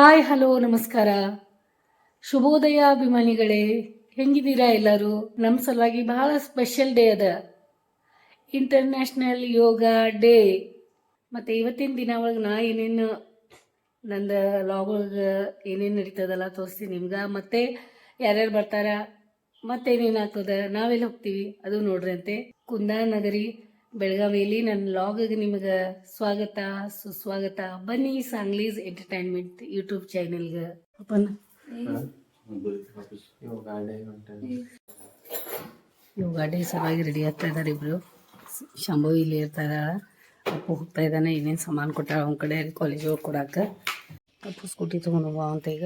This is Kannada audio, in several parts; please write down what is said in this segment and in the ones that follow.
ಹಾಯ್, ಹಲೋ, ನಮಸ್ಕಾರ. ಶುಭೋದಯ ಅಭಿಮಾನಿಗಳೇ ಹೆಂಗಿದ್ದೀರಾ ಎಲ್ಲರೂ? ನಮ್ಮ ಸಲುವಾಗಿ ಬಹಳ ಸ್ಪೆಷಲ್ ಡೇ ಅದ. ಇಂಟರ್ನ್ಯಾಷನಲ್ ಯೋಗ ಡೇ ಮತ್ತು ಇವತ್ತಿನ ದಿನ ಒಳಗೆ ನಾ ಏನೇನು, ನಂದು ಲಾಗ್ ಒಳಗೆ ಏನೇನು ನಡೀತದಲ್ಲ ತೋರಿಸ್ತೀನಿ ನಿಮ್ಗೆ. ಮತ್ತು ಯಾರ್ಯಾರು ಬರ್ತಾರ ಮತ್ತೇನೇನು ಆಗ್ತದೆ ನಾವೆಲ್ಲಿ ಹೋಗ್ತೀವಿ, ಅದು ನೋಡ್ರಿ ಅಂತೆ. ಕುಂದಾನಗರಿ ಬೆಳಗಾವಿಯಲ್ಲಿ ನನ್ನ ಲಾಗಿಗೆ ನಿಮಗೆ ಸ್ವಾಗತ ಸುಸ್ವಾಗತ. ಬನ್ನಿ ಸಾಂಗ್ಲೀಸ್ ಎಂಟರ್ಟೈನ್ಮೆಂಟ್ ಯೂಟ್ಯೂಬ್ ಚಾನೆಲ್ಗೆ. ಅಪ್ಪನ. ಇವಾಗ ಗಾಡಿ ಸಲುವಾಗಿ ರೆಡಿ ಆಗ್ತಾ ಇದ್ದಾರೆ ಇಬ್ರು. ಶಂಭು ಇಲ್ಲಿ ಇರ್ತಾರ. ಅಪ್ಪು ಹೋಗ್ತಾ ಇದ್ದಾನೆ ಏನೇನು ಸಾಮಾನು ಕೊಟ್ಟಾರ ಅವ್ನ ಕಡೆ ಕಾಲೇಜ್ ಹೋಗಿ ಕೊಡಾಕ. ಅಪ್ಪು ಸ್ಕೂಟಿ ತೊಗೊಂಡು ಹೋಗ ಅಂತ ಈಗ.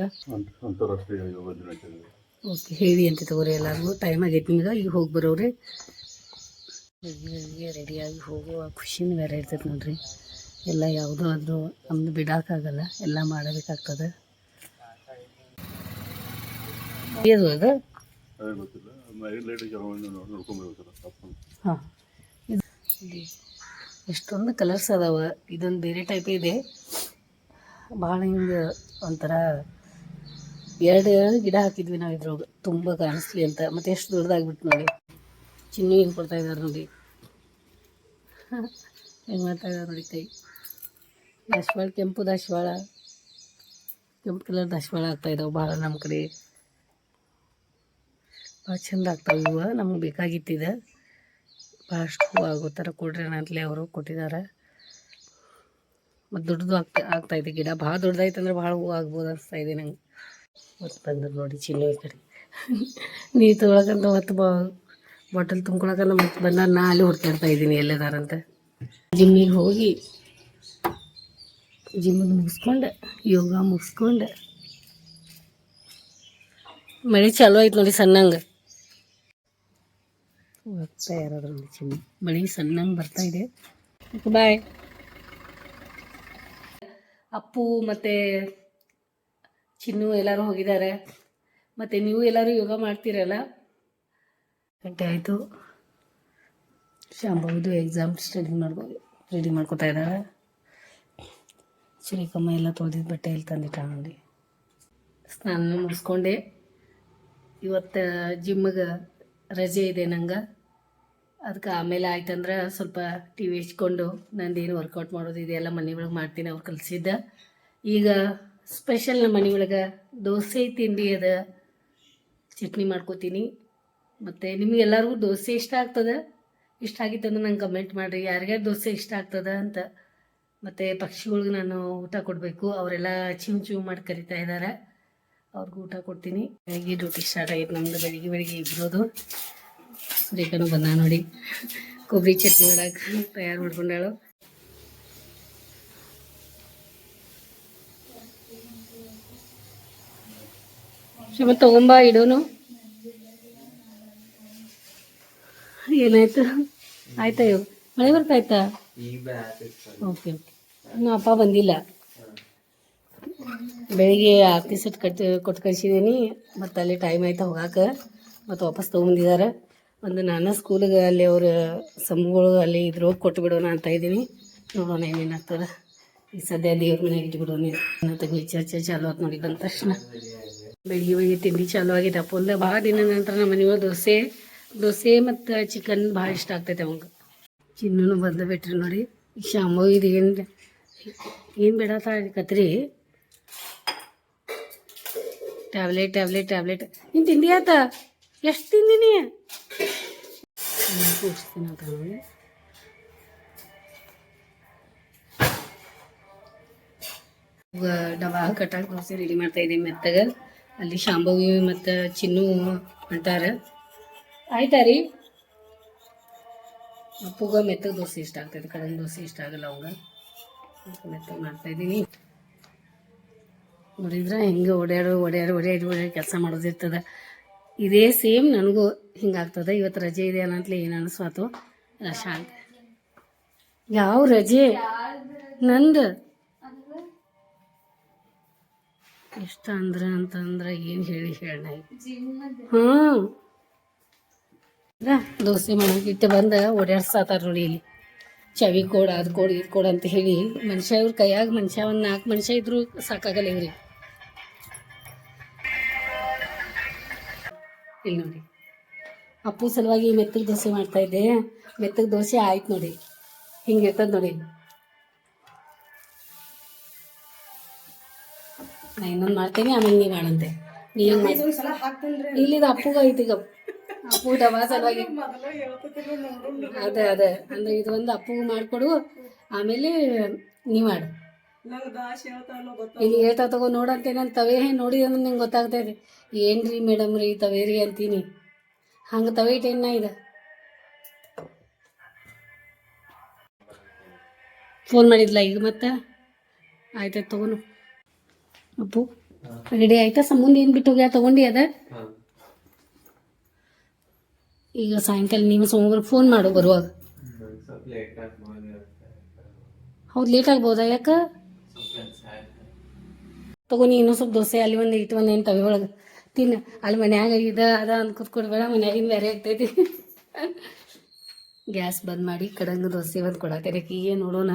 ಓಕೆ ಹೇಳಿ ಅಂತ ತಗೋರಿ ಎಲ್ಲರಿಗೂ. ಟೈಮ್ ಆಗೈತಿ ನಿಮ್ಗೆ ಈಗ ಹೋಗಿ ಬರೋರಿ ರೆಡಿಯಾಗಿ ಹೋಗುವ ಖುಷಿನೂ ಬೇರೆ ಇರ್ತೈತೆ ನೋಡ್ರಿ. ಎಲ್ಲ ಯಾವುದೋ ಆದರೂ ನಮ್ದು ಬಿಡೋಕ್ಕಾಗಲ್ಲ ಎಲ್ಲ ಮಾಡಬೇಕಾಗ್ತದೆ. ಇದು ಅದು? ಹಾಂ. ಇದು ಎಷ್ಟೊಂದು ಕಲರ್ಸ್ ಅದಾವ ಇದೊಂದು ಬೇರೆ ಟೈಪ್ ಇದೆ. ಭಾಳ ಹಿಂಗೆ ಒಂಥರ ಎರಡು ಗಿಡ ಹಾಕಿದ್ವಿ ನಾವು ಇದ್ರೊಳಗೆ ತುಂಬ ಕಾಣಿಸ್ಲಿ ಅಂತ. ಮತ್ತೆ ಎಷ್ಟು ದೊಡ್ಡದಾಗ್ಬಿಟ್ಟು ನೋಡಿ. ಚಿನ್ನಿ ಹಿಂಗೆ ಕೊಡ್ತಾ ಇದ್ದಾರೆ ನೋಡಿ. ಹೆಂಗೆ ಇದ್ದಾರೆ ನೋಡಿ ಕೈ. ದಾಸವಾಳ, ಕೆಂಪು ದಾಸವಾಳ. ಕೆಂಪು ಕಲರ್ ದಾಸವಾಳ ಆಗ್ತಾ ಇದಾವೆ ಭಾಳ ನಮ್ಮ ಕಡೆ. ಭಾಳ ಚಂದ ಆಗ್ತಾವೆ ಹೂವು ನಮಗೆ ಬೇಕಾಗಿತ್ತಿದೆ ಭಾಳಷ್ಟು ಹೂವು ಆಗೋ ಥರ ಕೊಡ್ರಿ ಅಂತಲೇ ಅವರು ಕೊಟ್ಟಿದ್ದಾರೆ. ಮತ್ತು ದೊಡ್ಡದು ಆಗ್ತಾ ಆಗ್ತಾ ಇದೆ ಗಿಡ. ಭಾಳ ದೊಡ್ಡದಾಯ್ತು ಅಂದ್ರೆ ಭಾಳ ಹೂವು ಆಗ್ಬೋದು ಅನಿಸ್ತಾ ಇದೆ ನಂಗೆ. ಮತ್ತು ಬಂದರು ನೋಡಿ ಚಿನ್ನು ಈ ಕಡೆ. ನೀರು ತೊಗೊಳಕಂತ ಹೊತ್ತು ಬಾ ಬಾಟಲ್ ತುಂಬಕೊಳಕ ಮತ್ತೆ ಬಂದ ನಾ ಅಲ್ಲಿ ಹುಡ್ಕಾಡ್ತಾ ಇದ್ದೀನಿ ಎಲ್ಲದಾರಂತ. ಜಿಮ್ಮಿಗೆ ಹೋಗಿ ಜಿಮ್ಮನ್ನು ಮುಗಿಸ್ಕೊಂಡು, ಯೋಗ ಮುಗಿಸ್ಕೊಂಡು. ಮಳೆ ಚಾಲು ಆಯ್ತು ನೋಡಿ ಸಣ್ಣಂಗೆ. ಹೋಗ್ತಾ ಯಾರಾದ್ರೂ ಚಿನ್ನ ಮಳೆ ಸಣ್ಣಂಗೆ ಬರ್ತಾ ಇದೆ. ಬಾಯ್ ಅಪ್ಪು ಮತ್ತು ಚಿನ್ನು ಎಲ್ಲರೂ ಹೋಗಿದ್ದಾರೆ. ಮತ್ತು ನೀವು ಎಲ್ಲರೂ ಯೋಗ ಮಾಡ್ತೀರಲ್ಲ? ಗಂಟೆ ಆಯಿತು. ಶಾಂಭವಿದು ಎಕ್ಸಾಮ್ ಸ್ಟಡಿ ಮಾಡ್ಕೊ ರೆಡಿ ಮಾಡ್ಕೊತಾ ಇದ್ದಾರೆ ಶ್ರೀಕಮ್ಮ ಎಲ್ಲ ತೊಳೆದಿದ್ದು ಬಟ್ಟೆ ಇಲ್ಲಿ ತಂದಿಟ್ಟ ಸ್ನಾನ ಮುಗಿಸ್ಕೊಂಡೆ. ಇವತ್ತು ಜಿಮ್ಗೆ ರಜೆ ಇದೆ ನಂಗೆ. ಅದಕ್ಕೆ ಆಮೇಲೆ ಆಯ್ತಂದ್ರೆ ಸ್ವಲ್ಪ ಟಿ ವಿ ಹಚ್ಕೊಂಡು ನಂದೇನು ವರ್ಕೌಟ್ ಮಾಡೋದು ಇದೆಲ್ಲ ಮನೆ ಒಳಗೆ ಮಾಡ್ತೀನಿ ಅವ್ರು ಕಲಿಸಿದ್ದ. ಈಗ ಸ್ಪೆಷಲ್ ನಮ್ಮ ಮನೆ ಒಳಗೆ ದೋಸೆ ತಿಂಡಿ ಅದ. ಚಟ್ನಿ ಮಾಡ್ಕೋತೀನಿ. ಮತ್ತು ನಿಮಗೆಲ್ಲರಿಗೂ ದೋಸೆ ಇಷ್ಟ ಆಗ್ತದೆ? ಇಷ್ಟ ಆಗಿತ್ತಂದ್ರೆ ನಂಗೆ ಕಮೆಂಟ್ ಮಾಡಿರಿ. ಯಾರಿಗಾರ ದೋಸೆ ಇಷ್ಟ ಆಗ್ತದ ಅಂತ. ಮತ್ತು ಪಕ್ಷಿಗಳಿಗೆ ನಾನು ಊಟ ಕೊಡಬೇಕು. ಅವರೆಲ್ಲ ಚಿಮ್ ಚಿಮ್ ಮಾಡಿ ಕರಿತಾ ಇದ್ದಾರೆ ಅವ್ರಿಗೂ ಊಟ ಕೊಡ್ತೀನಿ. ಬೆಳಿಗ್ಗೆ ಡ್ಯೂಟಿ ಸ್ಟಾರ್ಟ್ ಆಗಿತ್ತು ನಮ್ದು ಬೆಳಿಗ್ಗೆ ಬೆಳಿಗ್ಗೆ ಇಬ್ರೋದು ಸುರೇಖನು ಬಂದ ನೋಡಿ. ಕೊಬ್ಬರಿ ಚಟ್ನಿ ಮಾಡಕ್ಕೆ ತಯಾರು ಮಾಡ್ಕೊಂಡಾಳು. ತಗೊಂಬ ಇಡೋನು. ಏನಾಯ್ತು? ಆಯ್ತಾ ಇವ್ ಮಳೆ ಬರ್ತಾಯ್ತಾ ಓಕೆ ಓಕೆ. ಇನ್ನೂ ಅಪ್ಪ ಬಂದಿಲ್ಲ. ಬೆಳಿಗ್ಗೆ ಆರತಿ ಸೆಟ್ ಕಟ್ ಕೊಟ್ಟು ಕಳಿಸಿದ್ದೀನಿ ಮತ್ತು ಅಲ್ಲಿ ಟೈಮ್ ಆಯ್ತಾ ಹೋಗಾಕ. ಮತ್ತು ವಾಪಸ್ ತೊಗೊಂಬಂದಿದ್ದಾರೆ ಒಂದು ನಾನು ಸ್ಕೂಲಿಗೆ ಅಲ್ಲಿ ಅವ್ರ ಸಮಗಳು ಅಲ್ಲಿ ಇದ್ರು ಕೊಟ್ಟು ಬಿಡೋಣ ಅಂತ ಇದ್ದೀನಿ. ನೋಡೋಣ ಏನೇನು ಆಗ್ತದೆ ಈಗ ಸದ್ಯ ದೇವ್ರ ಮನೆ ಇಟ್ಬಿಡೋಣ ನನ್ನ ತಂಗಿ ಚರ್ಚೆ ಚಾಲು ಆಯ್ತು ನೋಡಿ ಬಂದ ತಕ್ಷಣ. ಬೆಳಿಗ್ಗೆ ಬೆಳಿಗ್ಗೆ ತಿಂಡಿ ಚಾಲು ಆಗಿದೆ. ಅಪ್ಪ ಒಂದು ಭಾಳ ದಿನ ನಂತರ ನಮ್ಮ ಮನೆಯೊಳಗೆ ದೋಸೆ ದೋಸೆ ಮತ್ತು ಚಿಕನ್ ಭಾಳ ಇಷ್ಟ ಆಗ್ತೈತೆ ಅವಂಗೆ. ಚಿನ್ನೂ ಬಂದು ಬಿಟ್ರಿ ನೋಡಿ. ಈಗ ಶಾಂಭವಿ ಇದು ಏನು ಏನು ಬೇಡತ್ತ ಕತ್ರಿ. Tablet tablet tablet. ನೀನು ತಿಂದಿ ಆತ? ಎಷ್ಟು ತಿಂದಿನಿ? ಕೂಡಿಸ್ತೀನಿ ಅಂತ ನೋಡಿ. ಡಬ್ಬ ಕಟ್ಟಾಕ ದೋಸೆ ರೆಡಿ ಮಾಡ್ತಾ ಇದ್ದೀನಿ ಮೆತ್ತಗ. ಅಲ್ಲಿ ಶಾಂಭವಿ ಮತ್ತು ಚಿನ್ನು ಅಂತಾರೆ ಆಯ್ತಾ ರೀ? ಅಪ್ಪುಗ ಮೆತ್ತಗ ದೋಸೆ ಇಷ್ಟ ಆಗ್ತೈತೆ ಕಡಿಮೆ ದೋಸೆ ಇಷ್ಟ ಆಗಲ್ಲ ಅವಂಗ. ಮೆತ್ತಗೆ ಮಾಡ್ತಾ ಇದ್ದೀನಿ. ನೋಡಿದ್ರೆ ಹಿಂಗೆ ಓಡ್ಯಾಡು ಓಡ್ಯಾಡು, ಓಡ್ಯಾಡಿ ಓಡ್ಯಾಡಿ ಕೆಲಸ ಮಾಡೋದಿರ್ತದೆ ಇದೇ ಸೇಮ್ ನನಗೂ ಹಿಂಗಾಗ್ತದೆ ಇವತ್ತು ರಜೆ ಇದೆ ಅನ್ನಂತಲೇ ಏನು ಅನಿಸ್ವಾತು ಅಂತ ಯಾವ ರಜೆ? ನಂದು. ಎಷ್ಟು ಅಂದ್ರೆ ಅಂತಂದ್ರೆ ಏನು ಹೇಳಿ ಹೇಳ ಹಾಂ ದೋಸೆ ಮಾಡೋಕೆ ಇಟ್ಟು ಬಂದು ಓಡಾಡ್ಸಾತಾರ ನೋಡಿ ಇಲ್ಲಿ. ಚವಿ ಕೊಡ ಅದು ಕೊಡು ಇದು ಕೊಡು ಅಂತ ಹೇಳಿ ಮನುಷ್ಯ ಇವ್ರ ಕೈಯಾಗ ಮನುಷ್ಯ ಒಂದು ನಾಲ್ಕು ಮನುಷ್ಯ ಇದ್ರು ಸಾಕಾಗಲ್ಲ ಇವ್ರಿ ಇಲ್ಲಿ ನೋಡಿ. ಅಪ್ಪು ಸಲುವಾಗಿ ಮೆತ್ತಗೆ ದೋಸೆ ಮಾಡ್ತಾಯಿದ್ದೆ ಮೆತ್ತಗೆ ದೋಸೆ ಆಯ್ತು ನೋಡಿ. ಹಿಂಗೆ ಇರ್ತದೆ ನೋಡಿ. ನಾ ಇನ್ನೊಂದು ಮಾಡ್ತೀನಿ ಆಮೇಲೆ ನೀವು ಮಾಡಂತೆ. ನೀವು ಇಲ್ಲಿದ ಅಪ್ಪುಗ ಐತಿ ಈಗ ಅಪ್ಪು ವಾಸವಾಗಿ ಸಲುವಾಗಿ. ಅದೇ ಅದೇ. ಅಂದ್ರೆ ಇದು ಒಂದು ಅಪ್ಪು ಮಾಡಿಕೊಡು ಆಮೇಲೆ ನೀ ಮಾಡು. ಇಲ್ಲಿ ಹೇಳ್ತಾ ತಗೋ ನೋಡಂತೆ ನಾನು ತವೆ ನೋಡಿ ಅಂದ್ರೆ ನಿಂಗೆ ಗೊತ್ತಾಗ್ತೈತೆ ಏನ್ರಿ ಮೇಡಮ್ ರೀ ತವೆ ರೀ ಅಂತೀನಿ. ಹಂಗೆ ತವೆ ಏನ ಇದೆ ಫೋನ್ ಮಾಡಿದ್ಲ ಈಗ ಮತ್ತೆ? ಆಯ್ತಾಯ್ತು ತಗೋನು. ಅಪ್ಪು ರೆಡಿ ಆಯ್ತಾ? ಸಂಬಂಧ ಏನು ಬಿಟ್ಟು ಹೋಗ್ಯಾ? ತಗೊಂಡಿ ಅದ? ಈಗ ಸಾಯಂಕಾಲ ನೀವು ಸೋಮವಾರ ಫೋನ್ ಮಾಡು ಬರುವಾಗ. ಹೌದು ಲೇಟ್ ಆಗ್ಬೋದಾ ಯಾಕೆ? ತಗೋ ನೀ ಇನ್ನೂ ಸ್ವಲ್ಪ ದೋಸೆ, ಅಲ್ಲಿ ಒಂದು ಇಟ್ಟು ಒಂದು ಏನು ತವೆ ಒಳಗೆ ತಿನ್ನು. ಅಲ್ಲಿ ಮನ್ಯಾಗ ಇದ, ಅದ ಅಂತ ಕೂತ್ಕೊಡ್ಬೇಡ ಮನ್ಯಾಗಿನ ಬೇರೆ ಆಗ್ತೈತಿ. ಗ್ಯಾಸ್ ಬಂದ್ ಮಾಡಿ ಕಡಂಗ ದೋಸೆ ಒಂದು ಕೊಡತ್ತೇನೆ ಈಗ ನೋಡೋಣ,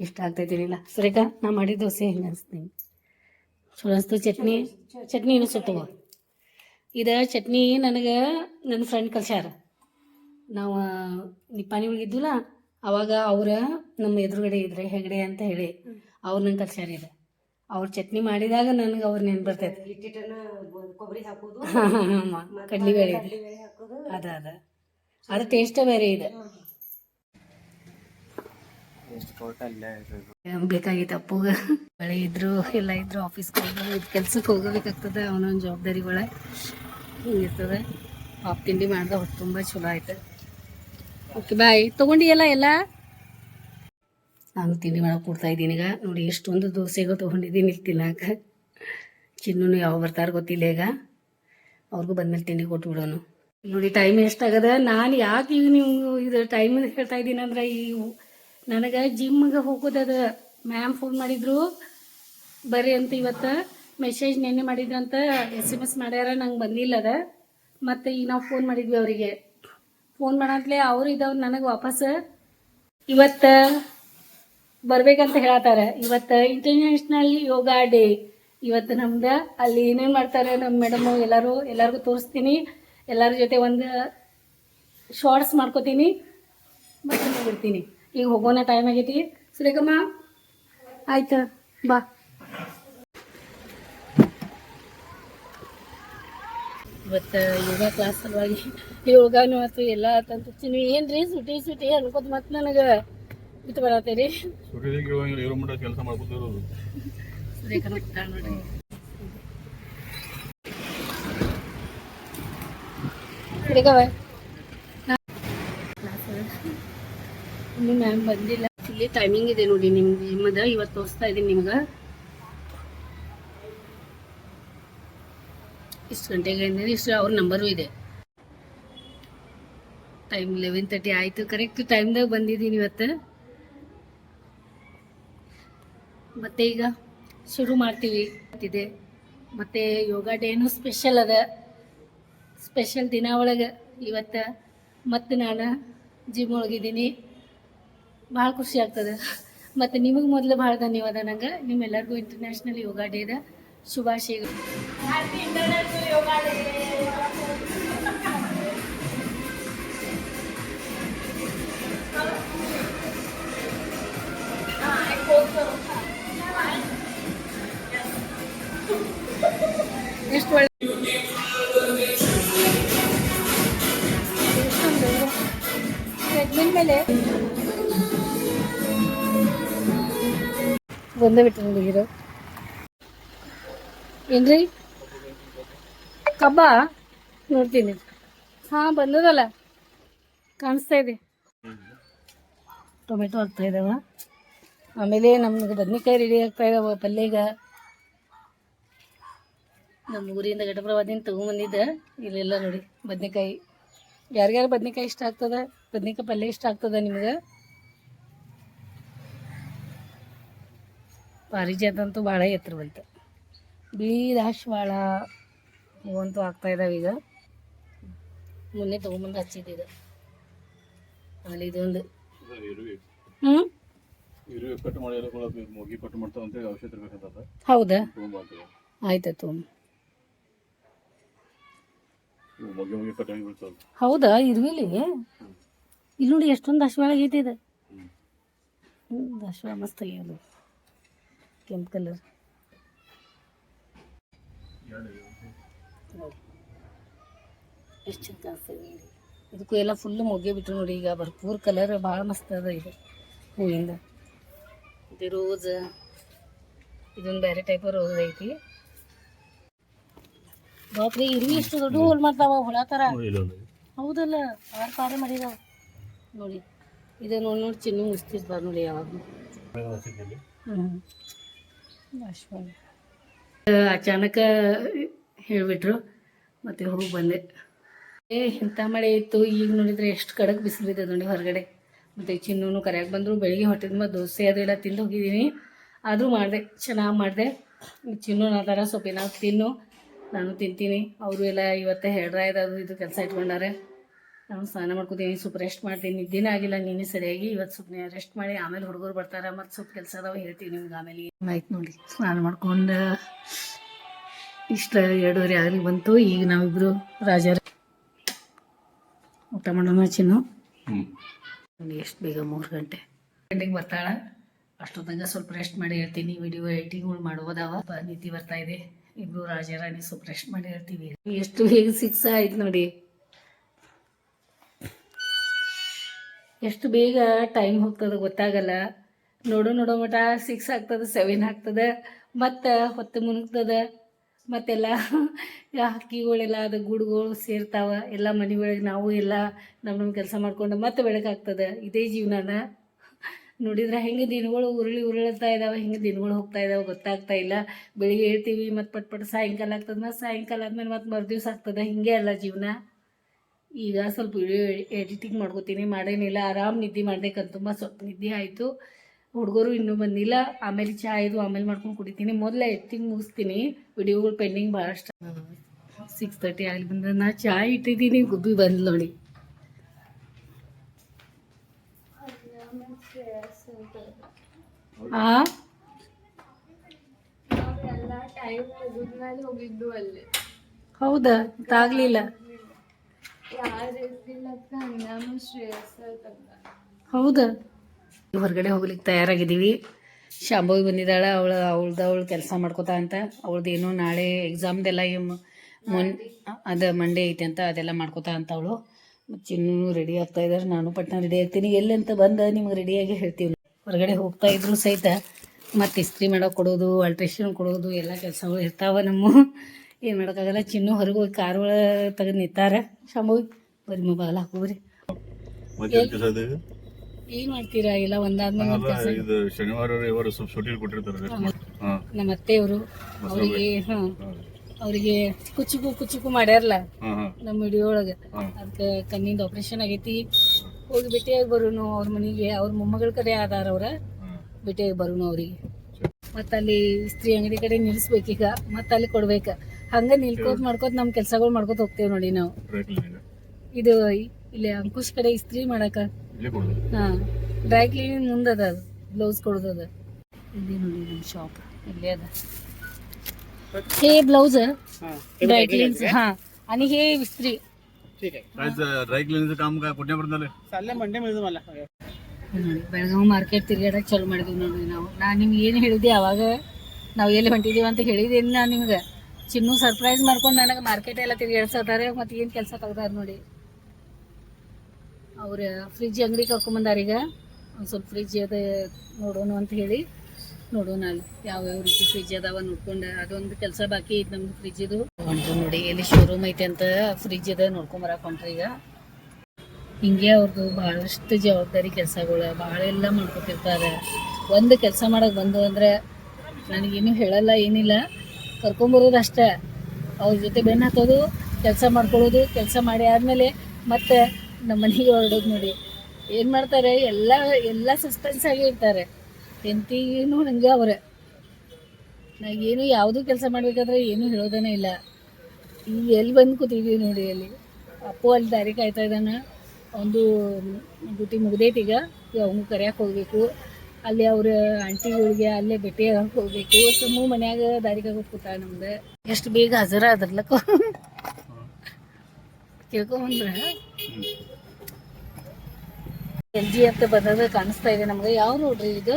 ಇಷ್ಟ ಆಗ್ತೈತಿನಿಲ್ಲ ಸರಿಕಾ, ನಾ ಮಾಡಿದ ದೋಸೆ ಹೆಂಗೆ ಅನಿಸ್ತೀನಿ ಚಟ್ನಿ? ಚಟ್ನಿ ಇನ್ನೂ ತಗೋ. ಇದು ಚಟ್ನಿ ನನಗೆ ನನ್ನ ಫ್ರೆಂಡ್ ಕಲ್ಸ್ಯಾರ. ನಾವು ನಿಪ್ಪಾನಿ ಒಳಗಿದ್ವಲ್ಲ ಅವಾಗ ಅವ್ರ ನಮ್ಮ ಎದುರುಗಡೆ ಇದ್ರೆ ಹೆಗಡೆ ಅಂತ ಹೇಳಿ ಅವ್ರು ನಂಗೆ ಕಲ್ಸ್ಯಾರ ಇದು. ಅವ್ರ ಚಟ್ನಿ ಮಾಡಿದಾಗ ನನಗೆ ಅವ್ರ ನೆನ್ಪು ಬರ್ತೈತೆ. ಕೊಬ್ಬರಿ ಹಾಕೋದು ಅದ ಅದ. ಅದು ಟೇಸ್ಟೇ ಬೇರೆ ಇದೆ. ಬೇಕಾಗಿತ್ತು ಅಪ್ಪುಗ ಬೆಳೆ ಇದ್ರು, ಎಲ್ಲ ಇದ್ರು ಆಫೀಸ್ಗೆ ಹೋಗಿ ಕೆಲ್ಸಕ್ಕೆ ಹೋಗಬೇಕಾಗ್ತದೆ ಅವನೊಂದು ಜವಾಬ್ದಾರಿಗಳ ಹಿಂಗಿರ್ತದೆ. ಪಾಪ್ ತಿಂಡಿ ಮಾಡ್ದೆ ಹೊಟ್ಟೆ ತುಂಬ ಚಲೋ ಆಯ್ತು. ಓಕೆ ಬಾಯ್ ತಗೊಂಡಿ ಎಲ್ಲ? ನಾನು ತಿಂಡಿ ಮಾಡಕ್ಕೆ ಕೊಡ್ತಾ ಇದ್ದೀನಿ ಈಗ. ನೋಡಿ, ಎಷ್ಟೊಂದು ದೋಸೆಗಳು ತೊಗೊಂಡಿದ್ದೀನಿ ಇಲ್ಲಿ ತಿನ್ನಕ. ಚಿನ್ನು ಯಾವ ಬರ್ತಾರೆ ಗೊತ್ತಿಲ್ಲ ಈಗ. ಅವ್ರಿಗೂ ಬಂದ್ಮೇಲೆ ತಿಂಡಿ ಕೊಟ್ಟು ಬಿಡೋನು. ನೋಡಿ ಟೈಮ್ ಎಷ್ಟಾಗದ? ನಾನು ಯಾಕೆ ಈಗ ನೀವು ಇದು ಟೈಮ್ ಹೇಳ್ತಾ ಇದ್ದೀನಿ ಅಂದ್ರೆ ಈ ನನಗೆ ಜಿಮ್ಗೆ ಹೋಗೋದದ ಮ್ಯಾಮ್ ಫೋನ್ ಮಾಡಿದ್ರು. ಬರ್ರಿ ಅಂತ ಇವತ್ತು ಮೆಸೇಜ್ ನೆನ್ನೆ ಮಾಡಿದ್ರಂತ ಎಸ್ ಎಂ ಎಸ್ ಮಾಡ್ಯಾರ, ನಂಗೆ ಬಂದಿಲ್ಲ ಅದ. ಮತ್ತು ಈಗ ನಾವು ಫೋನ್ ಮಾಡಿದ್ವಿ ಅವರಿಗೆ. ಫೋನ್ ಮಾಡಂತಲೇ ಅವ್ರು ಇದ್ದವ್ರು ನನಗೆ ವಾಪಸ್. ಇವತ್ತು ಬರ್ಬೇಕಂತ ಹೇಳತ್ತಾರ ಇವತ್ತು ಇಂಟರ್ನ್ಯಾಷನಲ್ ಯೋಗ ಡೇ ಇವತ್ತು ನಮ್ದು ಅಲ್ಲಿ ಏನೇನು ಮಾಡ್ತಾರೆ ನಮ್ಮ ಮೇಡಮು ಎಲ್ಲರೂ, ಎಲ್ಲರಿಗೂ ತೋರಿಸ್ತೀನಿ. ಎಲ್ಲರ ಜೊತೆ ಒಂದು ಶಾರ್ಟ್ಸ್ ಮಾಡ್ಕೋತೀನಿ. ಮತ್ತೆ ಬಿಡ್ತೀನಿ ಈಗ ಹೋಗೋಣ ಟೈಮ್ ಆಗೈತಿ. ಸುರೇಖಮ್ಮ ಆಯ್ತು, ಬಾ. ಇವತ್ತು ಯೋಗ ಕ್ಲಾಸ್ ಸಲುವಾಗಿ ಯೋಗಾನು ಆಯ್ತು ಎಲ್ಲ ಆತಂತ ಏನು ರೀ ಸುಟಿ ಸುಟಿ ಅನ್ಕೋತ ಮತ್ತೆ ನನಗೆ? ಬಿಟ್ಟು ಬರತ್ತೀರಿ? ಕೆಲಸ ಮಾಡ್ಕೊತಿರೋದು ಸುರೇಖನ ಕೂತಾಳ ಸುರೇಖ ಬಾಯ್ ಇನ್ನು ಮ್ಯಾಮ್ ಬಂದಿಲ್ಲ. ಇಲ್ಲಿ ಟೈಮಿಂಗ್ ಇದೆ ನೋಡಿ ನಿಮ್ಗೆ, ನಿಮ್ಮದ ಇವತ್ತು ತೋರಿಸ್ತಾ ಇದ್ದೀನಿ ನಿಮ್ಗೆ. ಇಷ್ಟು ಗಂಟೆಗೆ ಅಂದರೆ ಇಷ್ಟು ಅವ್ರ ನಂಬರು ಇದೆ. ಟೈಮ್ ಲೆವೆನ್ ತರ್ಟಿ ಆಯಿತು. ಕರೆಕ್ಟ್ ಟೈಮ್ದಾಗ ಬಂದಿದ್ದೀನಿ ಇವತ್ತು. ಮತ್ತೆ ಈಗ ಶುರು ಮಾಡ್ತೀವಿ. ಇದೆ. ಮತ್ತು ಯೋಗ ಡೇನು ಸ್ಪೆಷಲ್ ಅದ. ಸ್ಪೆಷಲ್ ದಿನ ಒಳಗೆ ಇವತ್ತು ಮತ್ತೆ ನಾನು ಜಿಮ್ ಒಳಗಿದ್ದೀನಿ. ಭಾಳ ಖುಷಿ ಆಗ್ತದೆ. ಮತ್ತು ನಿಮಗೆ ಮೊದಲು ಭಾಳ ಧನ್ಯವಾದ. ನಂಗೆ ನಿಮ್ಮೆಲ್ಲರಿಗೂ ಇಂಟರ್ನ್ಯಾಷನಲ್ ಯೋಗ ಡೇದ ಶುಭಾಶಯಗಳು. ಎಷ್ಟು ಒಳ್ಳೆ ಮೇಲೆ ಬಂದೇ ಬಿಟ್ಟು ಹೀರೋ ಏನ್ರಿ? ಕಬ್ಬ? ನೋಡ್ತೀನಿ. ಹಾಂ, ಬಂದದಲ್ಲ. ಕಾಣಿಸ್ತಾ ಇದೆ. ಟೊಮೆಟೊ ಆಗ್ತಾ ಇದಾವ. ಆಮೇಲೆ ನಮ್ಗೆ ಬದ್ನೆಕಾಯಿ ರೆಡಿ ಆಗ್ತಾ ಇದಾವ ಪಲ್ಯಗ. ನಮ್ಮ ಊರಿಂದ ಘಟಪ್ರವಾದಿಂದ ತೊಗೊಂಬಂದಿದ್ದೆ. ಇಲ್ಲೆಲ್ಲ ನೋಡಿ, ಬದ್ನೆಕಾಯಿ. ಯಾರ್ಯಾರು ಬದ್ನೆಕಾಯಿ ಇಷ್ಟ ಆಗ್ತದ? ಬದ್ನೆಕಾಯಿ ಪಲ್ಯ ಇಷ್ಟ ಆಗ್ತದ ನಿಮ್ಗೆ? ಪಾರಿಜಾತ ಅಂತೂ ಭಾಳ ಎತ್ತರ ಬಂತು ಬಿಳಿ ದಾಸವಾಳ ಹೂವಂತೂ ಆಗ್ತಾ ಇದಾವೆ ಈಗ. ಮೊನ್ನೆ ತೊಗೊಂಬಂದು ಹಚ್ಚಿದ್ದೆ ಅಲ್ಲಿ ಇದೊಂದು. ಇರುವೆ. ಹ್ಞೂ ಹೌದಾ? ತೊಗೊಂಬರ್ತೀವಿ ಆಯ್ತು ತುಂಬ ಮೊಗ್ಗೆ ಮೊಗ್ಗೆ ಕಟ್ಟಂಗೆ ಹೌದಾ? ಇರ್ವಿಲಿ? ಇಲ್ಲಿ ನೋಡಿ ಎಷ್ಟೊಂದು ದಶವಾಳ ಆಗೈತಿ ಇದು. ದಶವಾಳ ಮಸ್ತ್ ಆಗ್ಯಾವ ಕೆಂಪು ಕಲರ್ ಎಷ್ಟು ಚಂದ ಕಾಣಿಸ್ತದೆ ನೋಡಿ ಇದಕ್ಕೂ ಎಲ್ಲ ಫುಲ್ ಮುಗಿ ಬಿಟ್ರು ನೋಡಿ ಈಗ ಭರ್ಪೂರ್ ಕಲರ್ ಭಾಳ ಮಸ್ತ್ ಅದ ಇದು ಹೂವಿಂದ. ಇದು ರೋಸ್ ಇದೊಂದು ಬೇರೆ ಟೈಪ್ ರೋಸ್ ಐತಿ. ಬಾಪ್ರಿ ಇರ್ವಿ ಇಷ್ಟು ದೊಡ್ಡ ಹೋಲ್ ಮಾಡ್ತಾವ ಹುಳ ಥರ ಹೌದಲ್ಲ ಆರು ಪಾರೆ ಮಾಡಿದಾವ. ನೋಡಿ ಇದು ನೋಡಿ ನೋಡಿ ಚಿನ್ನು ಮುಸ್ತಿರ್ಬಾರ್ದು ನೋಡಿ ಯಾವಾಗ ಹ್ಞೂ ಅಚಾನಕ ಹೇಳಿಬಿಟ್ರು, ಮತ್ತೆ ಹೋಗಿ ಬಂದೆ. ಏ ಇಂಥ ಮಳೆ ಇತ್ತು? ಈಗ ನೋಡಿದ್ರೆ ಎಷ್ಟು ಕಡಕ್ ಬಿಸಿಲಿದೆ ನೋಡಿ ಹೊರಗಡೆ. ಮತ್ತು ಚಿನ್ನೂ ಕರೆಯಾಗಿ ಬಂದರು, ಬೆಳಿಗ್ಗೆ ಹೊಟ್ಟೆ ತುಂಬ ದೋಸೆ ಅದೆಲ್ಲ ತಿಂದು ಹೋಗಿದ್ದೀನಿ. ಆದರೂ ಮಾಡಿದೆ, ಚೆನ್ನಾಗಿ ಮಾಡಿದೆ. ಚಿನ್ನು ಆ ಸೊಪ್ಪಿನ ತಿನ್ನು. ನಾನು ತಿಂತೀನಿ. ಅವರು ಎಲ್ಲ ಇವತ್ತೇ ಹೇಳ್ರ ಇದು ಕೆಲಸ ಇಟ್ಕೊಂಡಾರೆ. ನಾನು ಸ್ನಾನ ಮಾಡ್ಕೊತೀನಿ ಸ್ವಲ್ಪ ರೆಸ್ಟ್ ಮಾಡ್ತೀನಿ. ದಿನ ಆಗಿಲ್ಲ ನೀನೆ ಸರಿಯಾಗಿ ಇವತ್ತು ಸ್ವಲ್ಪ ರೆಸ್ಟ್ ಮಾಡಿ ಆಮೇಲೆ ಹುಡುಗರು ಬರ್ತಾರೆ ಮತ್ತು ಸ್ವಲ್ಪ ಕೆಲಸ ಅದಾವ ಹೇಳ್ತೀನಿ ನಿಮ್ಗೆ ಆಮೇಲೆ. ಆಯ್ತು ನೋಡಿ ಸ್ನಾನ ಮಾಡ್ಕೊಂಡು ಇಷ್ಟ ಎರಡೂವರೆ ಆಗಲಿ ಬಂತು ಈಗ ನಾವಿಬ್ರು ರಾಜರ ಊಟ ಮಾಡೋಣ ಚಿನ್ನು. ಎಷ್ಟು ಬೇಗ ಮೂರು ಗಂಟೆ. ಗಂಟೆಗೆ ಬರ್ತಾಳೆ. ಅಷ್ಟೊತ್ತಂಗ ಸ್ವಲ್ಪ ರೆಸ್ಟ್ ಮಾಡಿ ಹೇಳ್ತೀನಿ ವಿಡಿಯೋ ಎಡಿಟಿಂಗ್ಗಳು ಮಾಡೋದಾವ ನೀತಿ ನಿದ್ದೆ ಬರ್ತಾ ಇದೆ. ಇಬ್ರು ರಾಜಾರಾಣಿ ಸ್ವಲ್ಪ ರೆಸ್ಟ್ ಮಾಡಿ ಹೇಳ್ತೀವಿ. ಎಷ್ಟು ಬೇಗ ಸಿಕ್ಸ್ ಆಯ್ತು ನೋಡಿ. ಎಷ್ಟು ಬೇಗ ಟೈಮ್ ಹೋಗ್ತದೆ ಗೊತ್ತಾಗಲ್ಲ. ನೋಡೋ ನೋಡೋ ಮಟ ಸಿಕ್ಸ್ ಆಗ್ತದೆ ಸೆವೆನ್ ಆಗ್ತದೆ, ಮತ್ತು ಹೊತ್ತು ಮುನುಗ್ತದೆ. ಮತ್ತೆಲ್ಲ ಹಕ್ಕಿಗಳೆಲ್ಲ ಅದು ಗೂಡುಗಳು ಸೇರ್ತಾವ. ಎಲ್ಲ ಮನೆ ಒಳಗೆ ನಾವು ಎಲ್ಲ ನಮ್ಮ ನಮ್ಮ ಕೆಲಸ ಮಾಡ್ಕೊಂಡು ಮತ್ತೆ ಬೆಳಕಾಗ್ತದೆ. ಇದೇ ಜೀವನನ. ನೋಡಿದ್ರೆ ಹೆಂಗೆ ದಿನಗಳು ಉರುಳಿ ಉರುಳ್ತಾ ಇದ್ದಾವೆ ಹೆಂಗೆ ದಿನಗಳು ಹೋಗ್ತಾ ಇದ್ದಾವೆ ಗೊತ್ತಾಗ್ತಾ ಇಲ್ಲ. ಬೆಳಿಗ್ಗೆ ಹೇಳ್ತೀವಿ ಮತ್ತು ಪಟ್ ಪಟ್ ಸಾಯಂಕಾಲ ಆಗ್ತದೆ, ಮತ್ತು ಸಾಯಂಕಾಲ ಆದ್ಮೇಲೆ ಮತ್ತೆ ಮರುದಿವ್ಸ ಆಗ್ತದೆ. ಹೀಗೆ ಅಲ್ಲ ಜೀವನ. ಈಗ ಸ್ವಲ್ಪ ವಿಡಿಯೋ ಎಡಿಟಿಂಗ್ ಮಾಡ್ಕೋತೀನಿ. ಮಾಡೇನಿಲ್ಲ. ಆರಾಮ್ ನಿದ್ದೆ ಮಾಡಿದೆ. ತುಂಬ ಸ್ವಲ್ಪ ನಿದ್ದೆ ಆಯಿತು. ಹುಡುಗರು ಇನ್ನೂ ಬಂದಿಲ್ಲ. ಆಮೇಲೆ ಚಹಾ ಇದು ಆಮೇಲೆ ಮಾಡ್ಕೊಂಡು ಕುಡಿತೀನಿ. ಮೊದಲೇ ಎಡಿಟಿಂಗ್ ಮುಗಿಸ್ತೀನಿ. ವಿಡಿಯೋಗಳು ಪೆಂಡಿಂಗ್ ಭಾಳಷ್ಟು ಸಿಕ್ಸ್ ತರ್ಟಿ ಆಗಲಿ ಬಂದ ನಾ ಚಾಯ್ ಇಟ್ಟಿದ್ದೀನಿ. ಗುಬ್ಬಿ ಬಂದು ನೋಡಿ. ಆ? ಹೌದಾ? ತಾಗ್ಲಿಲ್ಲ? ಹೌದಾ. ಹೊರಗಡೆ ಹೋಗ್ಲಿಕ್ಕೆ ತಯಾರಾಗಿದ್ದೀವಿ. ಶಾಂಭವಿ ಬಂದಿದ್ದಾಳೆ ಅವಳು ಅವಳ್ದು ಅವಳು ಕೆಲಸ ಮಾಡ್ಕೊತಾ ಅಂತ. ಅವಳದ್ದು ಏನೋ ನಾಳೆ ಎಕ್ಸಾಮ್ದೆಲ್ಲ ಮೊನ್ ಅದು ಮಂಡೇ ಐತೆ ಅಂತ ಅದೆಲ್ಲ ಮಾಡ್ಕೋತಾ ಅಂತ ಅವಳು. ಮತ್ತು ಚಿನ್ನು ರೆಡಿ ಆಗ್ತಾ ಇದ್ದಾರೆ ನಾನು ಪಟ್ನ ರೆಡಿ ಆಗ್ತೀನಿ. ಎಲ್ಲಿ ಅಂತ ಬಂದ ನಿಮ್ಗೆ ರೆಡಿಯಾಗಿ ಹೇಳ್ತೀವಿ ಹೊರಗಡೆ ಹೋಗ್ತಾ ಇದ್ರು ಸಹಿತ. ಮತ್ತು ಇಸ್ತ್ರಿ ಮಾಡೋಕೆ ಕೊಡೋದು ಅಲ್ಟ್ರೇಷನ್ ಕೊಡೋದು ಎಲ್ಲ ಕೆಲಸಗಳು ಇರ್ತಾವ ನಮ್ಮ ಏನು ಮಾಡೋಕ್ಕಾಗಲ್ಲ ಚಿನ್ನು ಹೊರಗೆ ಹೋಗಿ ಕಾರ್ ಒಳಗೆ ತೆಗೆದು ನಿಂತಾರೆ. ಶಂಭವಿ ಬರೀ ಮೊಬೈಲ್ ಹಾಕೋರಿ ಏನು ಮಾಡ್ತೀರಾ? ಇಲ್ಲ ಒಂದಾದ್ಮೇಲೆ ಇದು ಶನಿವಾರ ರವಿವಾರ ಸ್ವಲ್ಪ ಶೂಟಿಂಗ್ ಕೊಟ್ಟಿರ್ತಾರೆ ಹಾಂ. ನಮ್ಮ ಅತ್ತೆಯವರು ಅವರಿಗೆ ಹಾಂ. ಅವರಿಗೆ ಕುಚುಕು ಕುಚುಕು ಮಾಡ್ಯಾರಲ್ಲ ನಮ್ಮ ಹಿಡಿಯೊಳಗೆ ಅದಕ್ಕೆ ಕಣ್ಣಿಂದ ಆಪರೇಷನ್ ಆಗೈತಿ. ಹೋಗಿ ಭೇಟಿಯಾಗಿ ಬರೋನು ಅವ್ರ ಮನೆಗೆ ಅವ್ರ ಮೊಮ್ಮಗಳ ಕಡೆ ಆದಾರ ಅವ್ರ. ಭೇಟಿಯಾಗಿ ಬರೋನು ಅವ್ರಿಗೆ. ಮತ್ತಲ್ಲಿ ಇಸ್ತ್ರಿ ಅಂಗಡಿ ಕಡೆ ನಿಲ್ಲಿಸ್ಬೇಕೀಗ ಮತ್ತಲ್ಲಿ ಕೊಡ್ಬೇಕು. ಹಂಗ ನಿಲ್ಕೋತ್ ಮಾಡ್ಕೋತ ನಮ್ಮ ಕೆಲಸಗಳು ಮಾಡ್ಕೋತ ಹೋಗ್ತೇವೆ ನೋಡಿ ನಾವು ಡ್ರೈ ಕ್ಲೀನಿಂಗ್ ಇದು ಇಲ್ಲಿ ಅಂಕುಶ್ ಕಡೆ ಇಸ್ತ್ರಿ ಮಾಡಕ ಇಲ್ಲೇ ಕೊಡೋದು ಹಾ ಡ್ರೈ ಕ್ಲೀನಿಂಗ್ ಮುಂದೆ ಅದ ಬ್ಲೌಸ್ ಕೊಡೋದು ಅದ ಇಲ್ಲಿ ನೋಡಿ ನಮ್ಮ ಶಾಪ್ ಇಲ್ಲೇ ಅದ हे ब्लाऊज ड्राय क्लीन हा आणि हे इस्त्री काय ड्राय क्लिनिंगचं काम काय कुठल्यापर्यंत आलं चाललंय मंडे मिळतो मला ನೋಡಿ ಬೆಳಗಾವಿ ಮಾರ್ಕೆಟ್ ತಿರ್ಗಾಡಕ್ಕೆ ಚಾಲು ಮಾಡಿದ್ವಿ ನೋಡಿ ನಾವು ನಾನು ನಿಮ್ಗೆ ಏನು ಹೇಳಿದ್ದೆ ಅವಾಗ ನಾವು ಎಲ್ಲಿ ಹೊಂಟಿದ್ದೀವಿ ಅಂತ ಹೇಳಿದ್ದೀನಿ ನಾನು ನಿಮ್ಗೆ ಚಿನ್ನು ಸರ್ಪ್ರೈಸ್ ಮಾಡ್ಕೊಂಡು ನನಗೆ ಮಾರ್ಕೆಟ್ ಎಲ್ಲ ತಿರ್ಗಾಡ್ಸತಾರೆ ಮತ್ತೆ ಏನು ಕೆಲಸ ತೆಗ್ದಾರ ನೋಡಿ. ಅವ್ರ ಫ್ರಿಜ್ ಅಂಗಡಿ ಕರ್ಕೊಂಬಂದಾರ ಈಗ. ಒಂದು ಸ್ವಲ್ಪ ಫ್ರಿಜ್ ಅದ ನೋಡೋಣ ಅಂತ ಹೇಳಿ. ನೋಡೋಣ ಅಲ್ಲಿ ಯಾವ್ಯಾವ ರೀತಿ ಫ್ರಿಜ್ ಅದಾವ ನೋಡ್ಕೊಂಡು. ಅದೊಂದು ಕೆಲಸ ಬಾಕಿ ಐತೆ ನಮ್ದು ಫ್ರಿಜ್ ಇದು ಹೊಂಟ್ರು ನೋಡಿ ಎಲ್ಲಿ ಶೋರೂಮ್ ಐತೆ ಅಂತ ಫ್ರಿಜ್ ಅದ ನೋಡ್ಕೊಂಬರಕ್ಕೆ ಹೊಂಟ್ರಿ ಈಗ. ಹಿಂಗೆ ಅವ್ರದ್ದು ಭಾಳಷ್ಟು ಜವಾಬ್ದಾರಿ ಕೆಲಸಗಳು, ಭಾಳ ಎಲ್ಲ ಮಾಡ್ಕೊತಿರ್ತಾರೆ. ಒಂದು ಕೆಲಸ ಮಾಡೋಕೆ ಬಂದು ಅಂದರೆ ನನಗೇನು ಹೇಳಲ್ಲ, ಏನಿಲ್ಲ. ಕರ್ಕೊಂಬರೋದು ಅಷ್ಟೇ. ಅವ್ರ ಜೊತೆ ಬೆನ್ನು ಹಾಕೋದು ಕೆಲಸ ಮಾಡ್ಕೊಳ್ಳೋದು, ಕೆಲಸ ಮಾಡಿ ಆದಮೇಲೆ ಮತ್ತೆ ನಮ್ಮ ಮನೆಗೆ ಹೊರಡೋದು ನೋಡಿ. ಏನು ಮಾಡ್ತಾರೆ? ಎಲ್ಲ ಎಲ್ಲ ಸಸ್ಪೆನ್ಸ್ ಆಗಿ ಇರ್ತಾರೆ. ಎಂತಿಗೂ ಹಂಗೆ ಅವ್ರೆ. ನಾ ಏನು ಯಾವುದೂ ಕೆಲಸ ಮಾಡಬೇಕಾದ್ರೆ ಏನು ಹೇಳೋದೇ ಇಲ್ಲ. ಈಗ ಎಲ್ಲಿ ಬಂದು ಕೂತಿದ್ವಿ ನೋಡಿ ಅಲ್ಲಿ. ಅಪ್ಪು ಅಲ್ಲಿ ದಾರಿ ಕಾಯ್ತಾ ಇದ್ದಾನೆ. ಒಂದು ಡ್ಯೂಟಿ ಮುಗ್ದೈತಿ ಈಗ. ಈಗ ಕರೆಯಕ್ಕೆ ಕರ್ಯಾಕೆ ಹೋಗ್ಬೇಕು. ಅಲ್ಲಿ ಅವ್ರ ಆಂಟಿಗಳಿಗೆ ಅಲ್ಲೇ ಭೇಟಿ ಆಗಕ್ಕೆ ಹೋಗ್ಬೇಕು. ಸುಮ್ಮ ಮನ್ಯಾಗ ದಾರಿ ಕಾಗೋದು ಕೂತಾಳ ನಮ್ದು. ಎಷ್ಟು ಬೇಗ ಹಜರ ಅದ್ರಲ್ಲಕ್ಕ. ಕೇಳ್ಕೊಂಬಂದ್ರೆ ಎಲ್ ಜಿ ಅಂತ ಬಂದಾಗ ಕಾಣಿಸ್ತಾ ಇದೆ ನಮ್ಗೆ. ಯಾವ ನೋಡ್ರಿ ಇದು?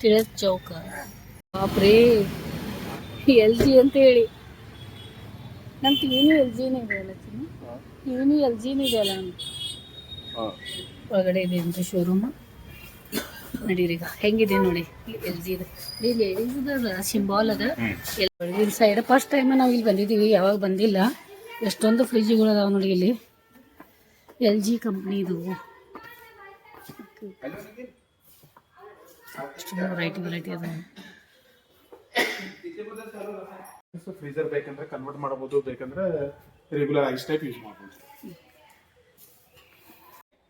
ತಿಳಕ್ ಚೌಕ್ ಬಾಪ್ರಿ. ಎಲ್ ಜಿ ಅಂತ ಹೇಳಿ. ನಮ್ ಟಿವಿನೂ ಎಲ್ ಜಿನೇ ಇದೆಯಲ್ಲ ಟಿವಿನೂ ಎಲ್ ಜಿನೇ ಇದೆಯಲ್ಲ ಹಾಂ ಒಳಗಡೆ ಇದೆ ಅಂದ್ರೆ ಶೋರೂಮ್ ನಡೀರಿ ಈಗ. ಹೆಂಗಿದೆ ನೋಡಿ? ಎಲ್ ಜಿ ಇಲ್ಲಿ ಸಿಂಬಾಲ್ ಅದ. ಎಲ್ಲ ಸೈಡ್ ಫಸ್ಟ್ ಟೈಮ್ ನಾವು ಇಲ್ಲಿ ಬಂದಿದ್ದೀವಿ ಯಾವಾಗ ಬಂದಿಲ್ಲ. ಎಷ್ಟೊಂದು ಫ್ರಿಜ್ಗಳು ಅದಾವ ನೋಡಿ ಇಲ್ಲಿ. ಎಲ್ ಜಿ ಕಂಪ್ನಿದು ವೆರೈಟಿ ವೆರೈಟಿ ಅದ ಫ್ರೀಜರ್ ಬೇಕಂದ್ರೆ ಕನ್ವರ್ಟ್ ಮಾಡಬಹುದು ಬೇಕಂದ್ರೆ ರೆಗ್ಯುಲರ್ ಐಸ್ ಟೈಪ್ ಯೂಸ್ ಮಾಡಬಹುದು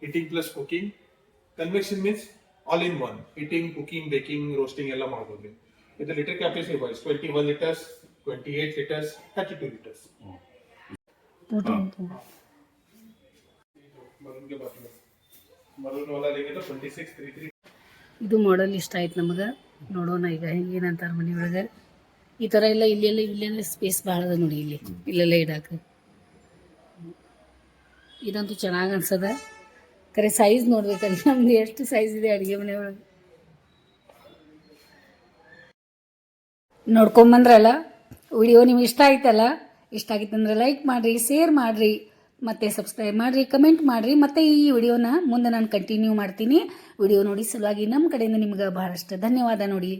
heating plus cooking convection means all in one heating cooking baking roasting ಎಲ್ಲ ಮಾಡಬಹುದು ಇದು litre capacity wise twenty one litres twenty eight litres thirty two litres ಇದು ಮಾಡೆಲ್ ಇಷ್ಟ ಆಯ್ತು ನಮಗೆ. ನೋಡೋಣ ಈಗ ಹೆಂಗೇನಂತಾರ ಮನೆ ಒಳಗೆ. ಈ ಥರ ಎಲ್ಲ ಇಲ್ಲೆಲ್ಲ ಇಲ್ಲೆಲ್ಲ ಸ್ಪೇಸ್ ಭಾಳ ಅದ ನೋಡಿ ಇಲ್ಲಿ. ಇಲ್ಲೆಲ್ಲ ಇಡಾಕ ಇದಂತೂ ಚೆನ್ನಾಗಿ ಅನ್ಸದ. ಖರೆ ಸೈಜ್ ನೋಡ್ಬೇಕಲ್ಲ, ನಮ್ದು ಎಷ್ಟು ಸೈಜ್ ಇದೆ ಅಡುಗೆ ಮನೆ ಒಳಗೆ? ನೋಡ್ಕೊಂಬಂದ್ರಲ್ಲ ವಿಡಿಯೋ ನಿಮ್ಗೆ ಇಷ್ಟ ಆಯ್ತಲ್ಲ, ಇಷ್ಟ ಆಗಿತ್ತಂದ್ರೆ ಲೈಕ್ ಮಾಡಿರಿ ಶೇರ್ ಮಾಡಿರಿ, ಮತ್ತು ಸಬ್ಸ್ಕ್ರೈಬ್ ಮಾಡಿರಿ ಕಮೆಂಟ್ ಮಾಡಿರಿ, ಮತ್ತು ಈ ವಿಡಿಯೋನ ಮುಂದೆ ನಾನು ಕಂಟಿನ್ಯೂ ಮಾಡ್ತೀನಿ. ವಿಡಿಯೋ ನೋಡಿ ಸಲುವಾಗಿ ನಮ್ಮ ಕಡೆಯಿಂದ ನಿಮ್ಗೆ ಬಹಳಷ್ಟು ಧನ್ಯವಾದ ನೋಡಿ.